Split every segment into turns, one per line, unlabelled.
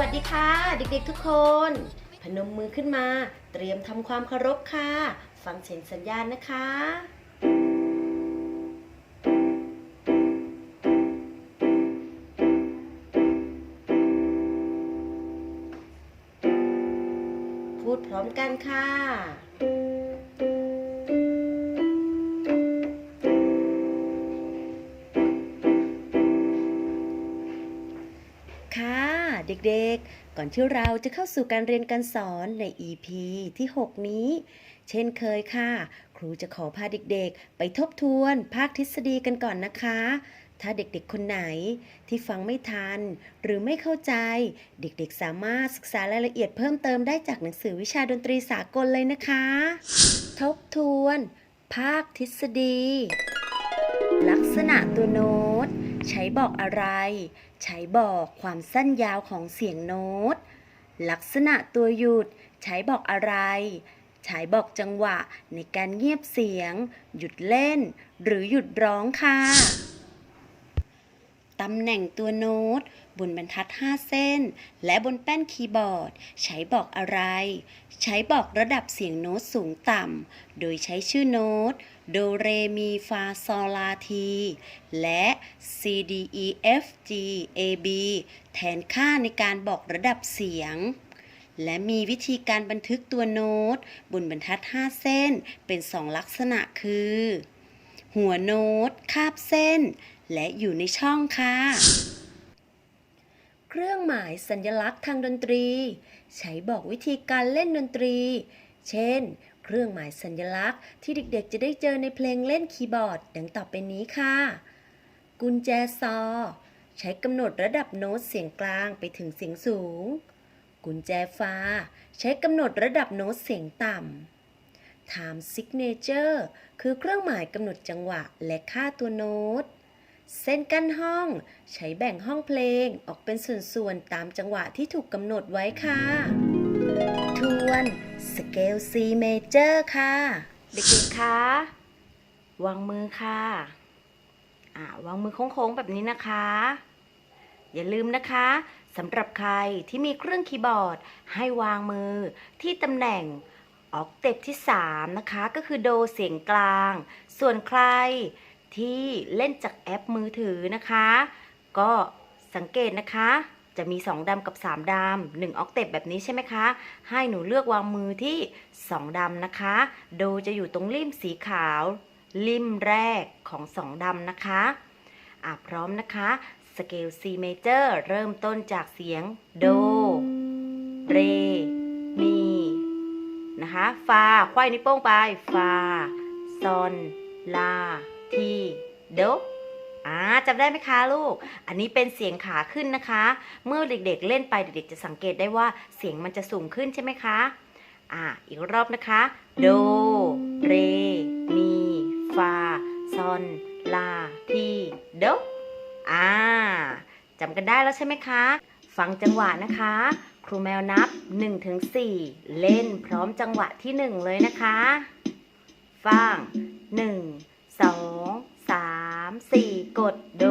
วัสดีค่ะ เด็กๆทุกคน พนมมือขึ้นมา เตรียมทำความเคารพค่ะ ฟังเสียงสัญญาณนะคะพูดพร้อมกันค่ะ เด็กๆ ก่อนที่เราจะเข้าสู่การเรียนการสอนใน EP ที่ 6 นี้ เช่นเคยค่ะ ครูจะขอพาเด็กๆ ไปทบทวน ภาคทฤษฎีกันก่อนนะคะ ถ้าเด็กๆ คนไหนที่ฟังไม่ทัน หรือไม่เข้าใจ เด็กๆ สามารถศึกษารายละเอียดเพิ่มเติมได้จากหนังสือวิชาดนตรีสากลเลยนะคะ ทบทวน ภาคทฤษฎี ลักษณะตัวโน้ต ใช้บอกอะไร ใช้บอกความสั้นยาวของเสียงโน้ต ลักษณะตัวหยุด ใช้บอกอะไร ใช้บอกจังหวะในการเงียบเสียง หยุดเล่น หรือหยุดร้องค่ะ ตำแหน่งตัวโน้ต บนบรรทัด 5 เส้น และบนแป้นคีย์บอร์ด ใช้บอกอะไร ใช้บอกระดับเสียงโน้ตสูงต่ำ โดยใช้ชื่อโน้ต โดเรมีฟาซอลาที และ C D E F G A B แทนค่าในการบอกระดับเสียง และมีวิธีการบันทึกตัวโน้ต บนบรรทัด 5 เส้นเป็น 2 ลักษณะคือ หัวโน้ต คาบเส้น และอยู่ในช่องค่ะ เครื่องหมายสัญลักษณ์ทางดนตรี ใช้บอกวิธีการเล่นดนตรี เช่น เครื่องหมายสัญลักษณ์ที่เด็กๆ จะได้เจอในเพลงเล่นคีย์บอร์ด ดังต่อไปนี้ค่ะ กุญแจซอ ใช้กำหนดระดับโน้ตเสียงกลางไปถึงเสียงสูง กุญแจฟ้า ใช้กำหนดระดับโน้ตเสียงต่ำ Time Signature คือเครื่องหมายกำหนดจังหวะและค่าตัวโน้ต เส้นกั้นห้อง ใช้แบ่งห้องเพลงออกเป็นส่วนๆ ตามจังหวะที่ถูกกำหนดไว้ค่ะ ทวน Scale C Major ค่ะ เด็กๆคะวางมือค่ะอ่าวางมือโค้งๆ แบบนี้นะคะ อย่าลืมนะคะสำหรับใครที่มีเครื่องคีย์บอร์ด ให้วางมือที่ตำแหน่งออกเต็ปที่ 3 นะคะ ก็คือโดเสียงกลาง ส่วนใคร ที่เล่นจากแอปมือถือนะคะ ก็สังเกตนะคะ จะมี 2ดำกับ 3ดำ1ออกเต็ปแบบนี้ใช่ไหมคะ ให้หนูเลือกวางมือที่ 2ดำนะคะ โดจะอยู่ตรงริมสีขาว ริมแรกของ 2ดำนะคะอะพร้อมนะคะสเกล C major เริ่มต้นจากเสียง โด เร มี นะคะ ฟา ควายนิ้วโป้งไป ฟา ซอน ลา ทีโดอ่าจำได้ไหมคะลูก อันนี้เป็นเสียงขาขึ้นนะคะ เมื่อเด็กๆเล่นไปเด็กๆจะสังเกตได้ว่าเสียงมันจะสูงขึ้นใช่ไหมคะ อ่า อีกรอบนะคะ โด เร มี ฟา ซอน ลา ทีโดอ่าจำกันได้แล้วใช่ไหมคะ ฟังจังหวะนะคะ ครูแมวนับ1ถึง4เล่นพร้อมจังหวะที่ 1 เลยนะคะ ฟัง 1 2 3 4กดโด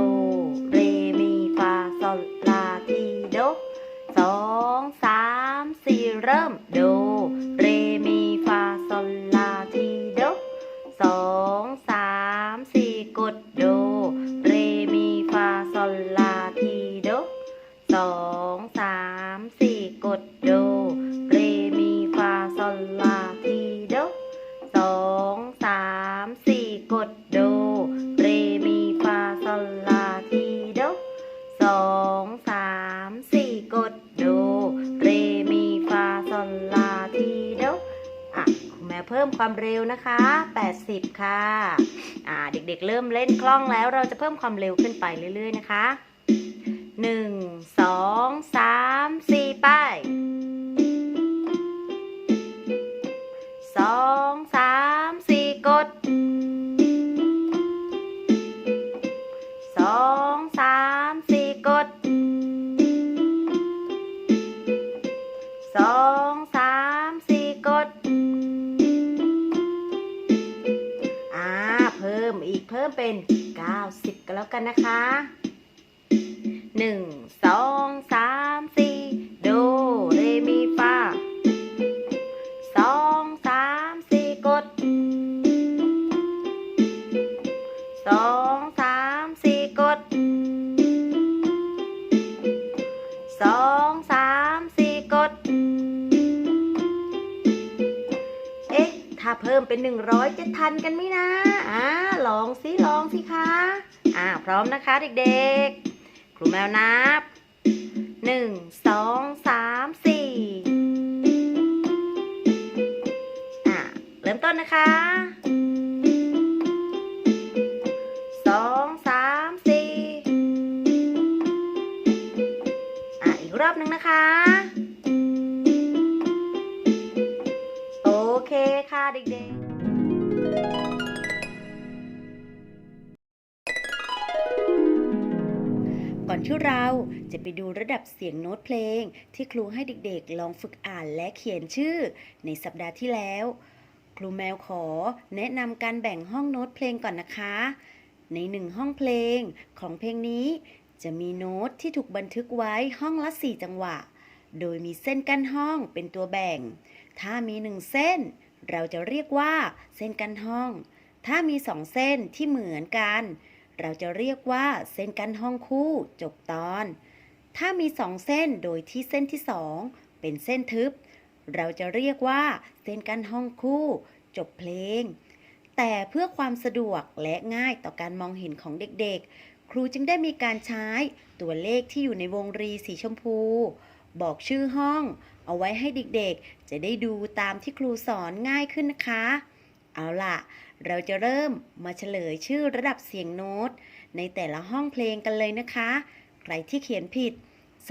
เรมีฟาซอลลาทีโด2 3 4เริ่มโด เรมีฟาซอลลาทีโดสองสามสี่กดโด เรมีฟาซอลลาทีโดสองสามสี่กดโด เรมีฟาซอลลาทีโดสองสามสี่ ดโด เร มี ฟาซอลลาทีโดสองสามสี่กดโด เร มี ฟาซอลลาทีโดอะคุณแม่เพิ่มความเร็วนะคะ 80 ค่ะ อ่า เด็กๆ เริ่มเล่นคล่องแล้ว เราจะเพิ่มความเร็วขึ้นไปเรื่อยๆ นะคะ 1 2 3 4 ไปันนะคะหนึ่งสองสามสี่โดเรมีฟาสองสามสี่กดสองสามสี่กดสองสามสี่กด เอ๊ะ ถ้าเพิ่มเป็นหนึ่งร้อยจะทันกันไหมนะ อ่า ลองสิ ลองสิคะ อ่าพร้อมนะคะเด็กๆ ครูแมวนับ1 2 3 4อ่าเริ่มต้นนะคะสองสามสี่อะอีกรอบหนึ่งนะคะ ดูระดับเสียงโน้ตเพลง ที่ครูให้เด็กๆ ลองฝึกอ่านและเขียนชื่อ ในสัปดาห์ที่แล้ว ครูแมวขอแนะนำการแบ่งห้องโน้ตเพลงก่อนนะคะ ในหนึ่งห้องเพลงของเพลงนี้ จะมีโน้ตที่ถูกบันทึกไว้ห้องละ4จังหวะ โดยมีเส้นกั้นห้องเป็นตัวแบ่ง ถ้ามีหนึ่งเส้น เราจะเรียกว่าเส้นกั้นห้อง ถ้ามีสองเส้นที่เหมือนกันเราจะเรียกว่าเส้นกั้นห้องคู่จบตอน ถ้ามีสองเส้นโดยที่เส้นที่สองเป็นเส้นทึบ เราจะเรียกว่าเส้นกั้นห้องคู่ จบเพลง แต่เพื่อความสะดวกและง่ายต่อการมองเห็นของเด็กๆ ครูจึงได้มีการใช้ตัวเลขที่อยู่ในวงรีสีชมพู บอกชื่อห้อง เอาไว้ให้เด็กๆ จะได้ดูตามที่ครูสอนง่ายขึ้นนะคะ เอาล่ะ เราจะเริ่มมาเฉลยชื่อระดับเสียงโน้ต ในแต่ละห้องเพลงกันเลยนะคะ ใครที่เขียนผิด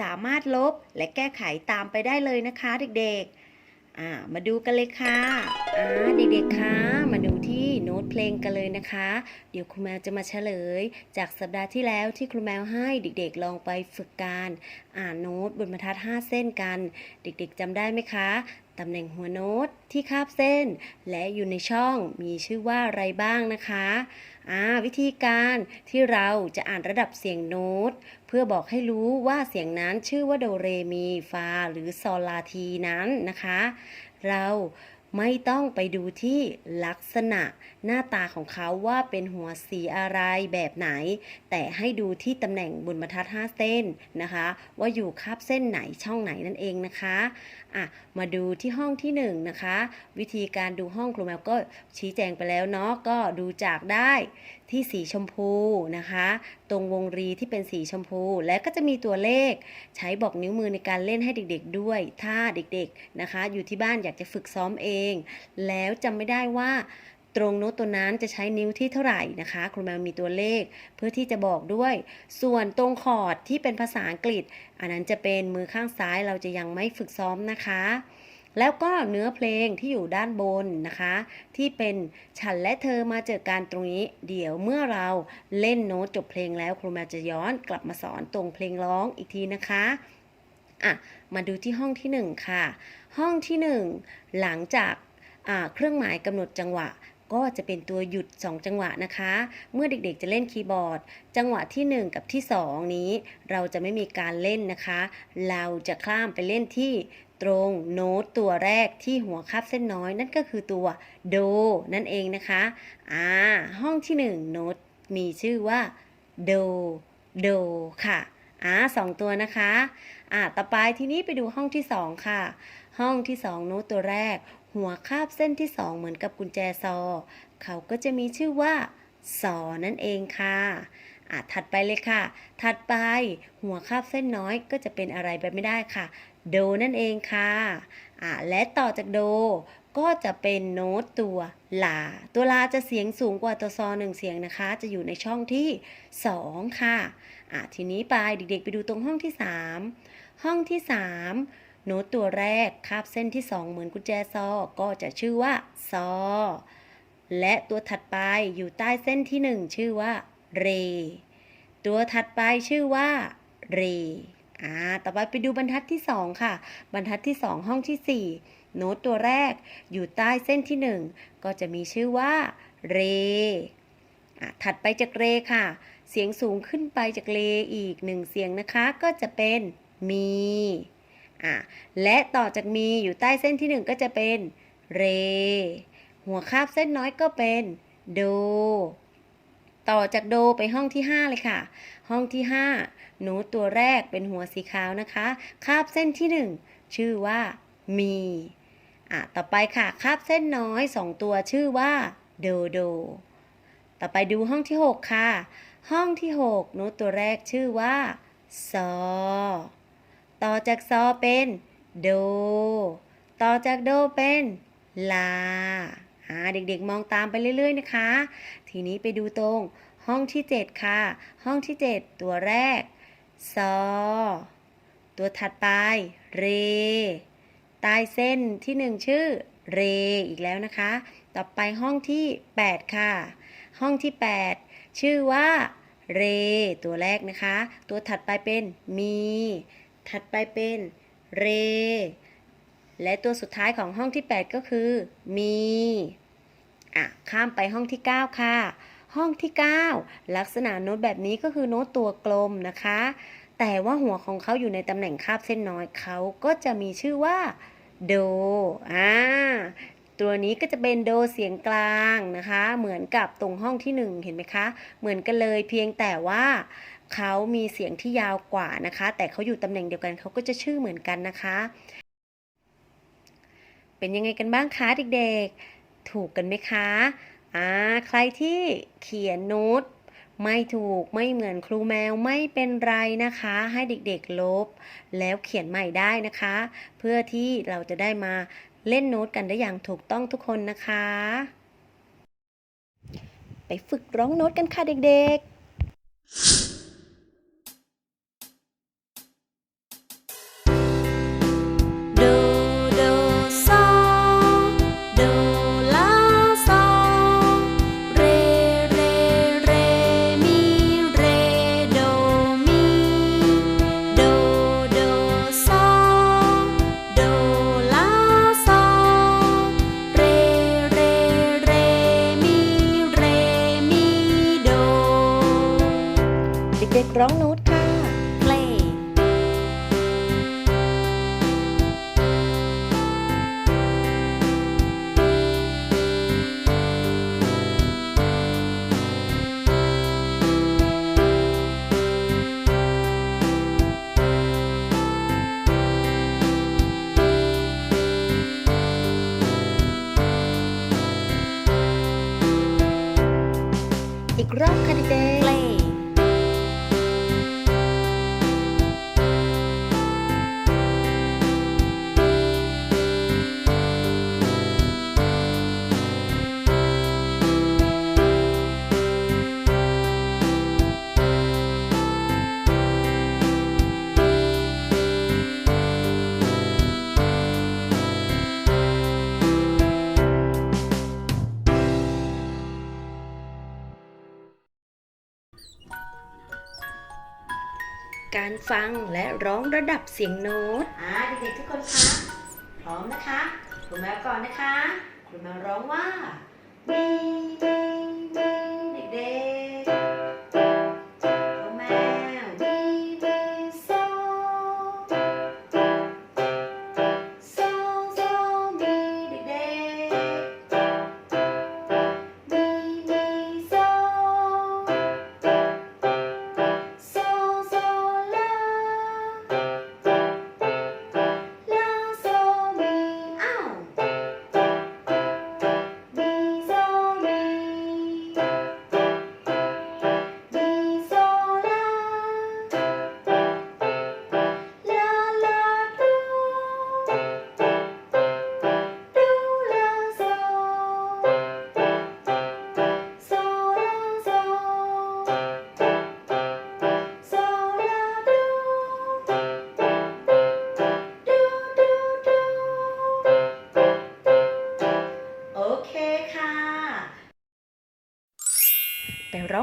สามารถลบและแก้ไขตามไปได้เลยนะคะเด็กๆ มาดูกันเลยค่ะเด็กๆคะมาดูที่โน้ตเพลงกันเลยนะคะ เดี๋ยวครูแมวจะมาเฉลย จากสัปดาห์ที่แล้วที่ครูแมวให้เด็กๆลองไปฝึกการ อ่านโน้ตบนบรรทัด 5 เส้นกัน เด็กๆจำได้ไหมคะ ตำแหน่งหัวโน้ตที่คาบเส้น และอยู่ในช่องมีชื่อว่าอะไรบ้างนะคะอ่าวิธีการที่เราจะอ่านระดับเสียงโน้ต เพื่อบอกให้รู้ว่าเสียงนั้นชื่อว่าโดเรมีฟา หรือซอลาทีนั้นนะคะ เราไม่ต้องไปดูที่ลักษณะหน้าตาของเขาว่าเป็นหัวสีอะไรแบบไหน แต่ให้ดูที่ตำแหน่งบนบรรทัด5เส้นนะคะ ว่าอยู่คาบเส้นไหนช่องไหนนั่นเองนะคะอะมาดูที่ห้องที่1นงนะคะ วิธีการดูห้องครูแมวก็ชี้แจงไปแล้วเนาะก็ดูจากได้ที่สีชมพูนะคะ ตรงวงรีที่เป็นสีชมพู และก็จะมีตัวเลข ใช้บอกนิ้วมือในการเล่นให้เด็กๆด้วย ถ้าเด็กๆนะคะ อยู่ที่บ้านอยากจะฝึกซ้อมเอง แล้วจำไม่ได้ว่าตรงโน้ตตัวนั้นจะใช้นิ้วที่เท่าไหร่นะคะครูแมวมีตัวเลขเพื่อที่จะบอกด้วย ส่วนตรงคอร์ดที่เป็นภาษาอังกฤษ อันนั้นจะเป็นมือข้างซ้ายเราจะยังไม่ฝึกซ้อมนะคะ แล้วก็เนื้อเพลงที่อยู่ด้านบนนะคะ ที่เป็นฉันและเธอมาเจอกันตรงนี้ เดี๋ยวเมื่อเราเล่นโน้ตจบเพลงแล้วครูแมวจะย้อนกลับมาสอนตรงเพลงร้องอีกทีนะคะอะมาดูที่ห้องที่หนึ่งค่ะ ห้องที่หนึ่งหลังจากเครื่องหมายกำหนดจังหวะ ก็จะเป็นตัวหยุด 2 จังหวะนะคะ เมื่อเด็กๆจะเล่นคีย์บอร์ด จังหวะที่ 1 กับที่ 2 นี้ เราจะไม่มีการเล่นนะคะ เราจะข้ามไปเล่นที่ตรงโน้ตตัวแรกที่หัวคาบเส้นน้อยนั่นก็คือตัวโดนั่นเองนะคะอ่าห้องที่ 1 โน้ตมีชื่อว่าโดโดค่ะอ่าสองตัวนะคะอ่าต่อไปทีนี้ไปดูห้องที่ 2 ค่ะ ห้องที่ 2 โน้ตตัวแรก หัวคาบเส้นที่ 2 เหมือนกับกุญแจซอ เขาก็จะมีชื่อว่าซอนั่นเองค่ะอะถัดไปเลยค่ะ ถัดไปหัวคาบเส้นน้อยก็จะเป็นอะไรไปไม่ได้ค่ะ โดนั่นเองค่ะอะและต่อจากโดก็จะเป็นโน้ตตัวลา ตัวลาจะเสียงสูงกว่าตัวซอหนึ่งเสียงนะคะ จะอยู่ในช่องที่ 2 ค่ะอะทีนี้ไปเด็กๆ ไปดูตรงห้องที่ 3 ห้องที่ 3 โน้ตตัวแรกคาบเส้นที่ 2 เหมือนกุญแจซอ ก็จะชื่อว่าซอ และตัวถัดไปอยู่ใต้เส้นที่ 1 ชื่อว่า เร ตัวถัดไปชื่อว่า เรอ่าต่อไปไปดูบรรทัดที่ 2 ค่ะ บรรทัดที่ 2 ห้องที่ 4 โน้ตตัวแรกอยู่ใต้เส้นที่ 1 ก็จะมีชื่อว่า เรอะถัดไปจากเรค่ะ เสียงสูงขึ้นไปจากเลอีกหนึ่งเสียงนะคะ ก็จะเป็นมี อะและต่อจากมีอยู่ใต้เส้นที่หนึ่งก็จะเป็นเร หัวคาบเส้นน้อยก็เป็นโด ต่อจากโดไปห้องที่ 5 เลยค่ะ ห้องที่5โน้ตตัวแรกเป็นหัวสีขาวนะคะ คาบเส้นที่ 1 ชื่อว่ามีอะต่อไปค่ะ คาบเส้นน้อยสองตัวชื่อว่าโดโด ต่อไปดูห้องที่ 6 ค่ะ ห้องที่6โน้ตตัวแรกชื่อว่าซอ ต่อจากซอเป็นโด ต่อจากโดเป็นลาอ่าเด็กๆมองตามไปเรื่อย ๆ นะคะ ทีนี้ไปดูตรงห้องที่ 7 ค่ะ ห้องที่ 7 ตัวแรกซอ ตัวถัดไป เร ใต้เส้นที่หนึ่งชื่อ เร อีกแล้วนะคะ ต่อไปห้องที่ 8 ค่ะ ห้องที่ 8 ชื่อว่า เร ตัวแรกนะคะ ตัวถัดไปเป็นมี ถัดไปเป็นเร และตัวสุดท้ายของห้องที่ 8 ก็คือ มีอะข้ามไปห้องที่ 9 ค่ะ ห้องที่ 9 ลักษณะโน้ตแบบนี้ก็คือโน้ตตัวกลมนะคะ แต่ว่าหัวของเขาอยู่ในตำแหน่งคาบเส้นน้อยเขาก็จะมีชื่อว่าโดอ่าตัวนี้ก็จะเป็นโดเสียงกลางนะคะ เหมือนกับตรงห้องที่หนึ่งเห็นไหมคะ เหมือนกันเลยเพียงแต่ว่า เขามีเสียงที่ยาวกว่านะคะ แต่เขาอยู่ตำแหน่งเดียวกันเขาก็จะชื่อเหมือนกันนะคะ เป็นยังไงกันบ้างคะเด็กๆ ถูกกันไหมคะอ่าใครที่เขียนโน้ตไม่ถูกไม่เหมือนครูแมวไม่เป็นไรนะคะ ให้เด็กๆลบ แล้วเขียนใหม่ได้นะคะ เพื่อที่เราจะได้มาเล่นโน้ตกันได้อย่างถูกต้องทุกคนนะคะ ไปฝึกร้องโน้ตกันค่ะเด็กๆ การฟังและร้องระดับเสียงโน้ต อ่าเด็กๆทุกคนคะพร้อมนะคะครูแมวก่อนนะคะครูแมวร้องว่าบีบีบีเด็กๆ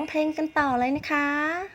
เพลงกันต่อเลยนะคะ